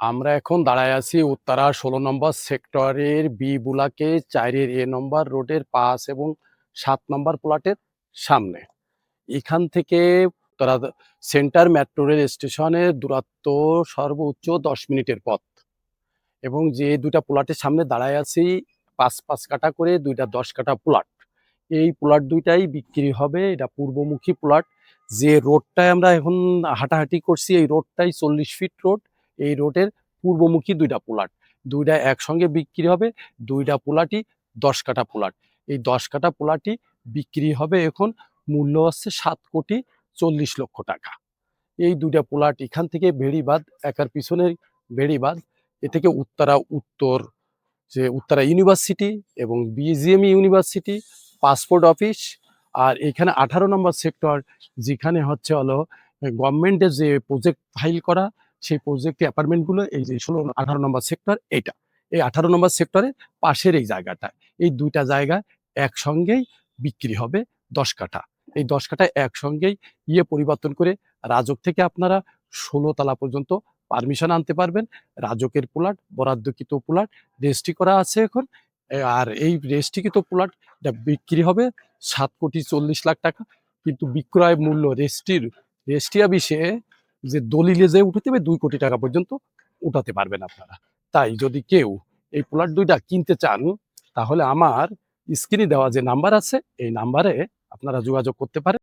আমরা এখন দাঁড়ায় আছি উত্তরা ষোলো নম্বর সেক্টরের বি বুলাকে চারের এ নম্বর রোডের পাঁচ এবং সাত নম্বর প্লটের সামনে। এখান থেকে তারা সেন্টার মেট্রো রেল স্টেশনের দূরত্ব সর্বোচ্চ দশ মিনিটের পথ। এবং যে দুটা প্লটের সামনে দাঁড়ায় আছি, পাঁচ পাঁচ কাটা করে দুইটা দশ কাটা প্লট। এই প্লট দুইটাই বিক্রি হবে, এটা পূর্বমুখী প্লট। যে রোডটায় আমরা এখন হাঁটাহাঁটি করছি, এই রোডটাই চল্লিশ ফিট রোড। এই রোডের পূর্বমুখী দুইটা পোলাট। দুইটা একসঙ্গে বিক্রি হবে, দুইটা প্লটই দশ কাটা পোলাট। এই দশ কাটা প্লটই বিক্রি হবে এখন মূল্য হচ্ছে সাত কোটি চল্লিশ লক্ষ টাকা। এই দুইটা পোলাট এখান থেকে বেড়িবাদ একার পিছনের বেড়িবাদ এ থেকে উত্তরা উত্তর, যে উত্তরা ইউনিভার্সিটি এবং বিজিএম ইউনিভার্সিটি, পাসপোর্ট অফিস আর এখানে আঠারো নম্বর সেক্টর, যেখানে হচ্ছে হলো গভর্নমেন্টের যে প্রজেক্ট ফাইল করা সেই প্রজেক্ট অ্যাপার্টমেন্টগুলো এই যে ষোলো, আঠারো নম্বর সেক্টর এইটা। এই আঠারো নম্বর সেক্টরের পাশের এই জায়গাটা। এই দুইটা জায়গা একসঙ্গেই বিক্রি হবে দশ কাঠা। এই দশ কাঠা একসঙ্গেই ইয়ে পরিবর্তন করে রাজক থেকে আপনারা ষোলো তলা পর্যন্ত পারমিশন আনতে পারবেন। রাজকের প্লাট বরাদ্দকৃত প্লাট রেজিস্ট্রি করা আছে এখন। আর এই রেজিস্ট্রিকৃত প্লট বিক্রি হবে সাত কোটি চল্লিশ লাখ টাকা। কিন্তু বিক্রয় মূল্য রেজিস্ট্রির রেজিস্ট্রি অফিসে যে দলিলে যে উঠে দেবে দুই কোটি টাকা পর্যন্ত উঠাতে পারবেন আপনারা। তাই যদি কেউ এই প্লট দুইটা কিনতে চান, তাহলে আমার স্ক্রিনে দেওয়া যে নাম্বার আছে, এই নাম্বারে আপনারা যোগাযোগ করতে পারেন।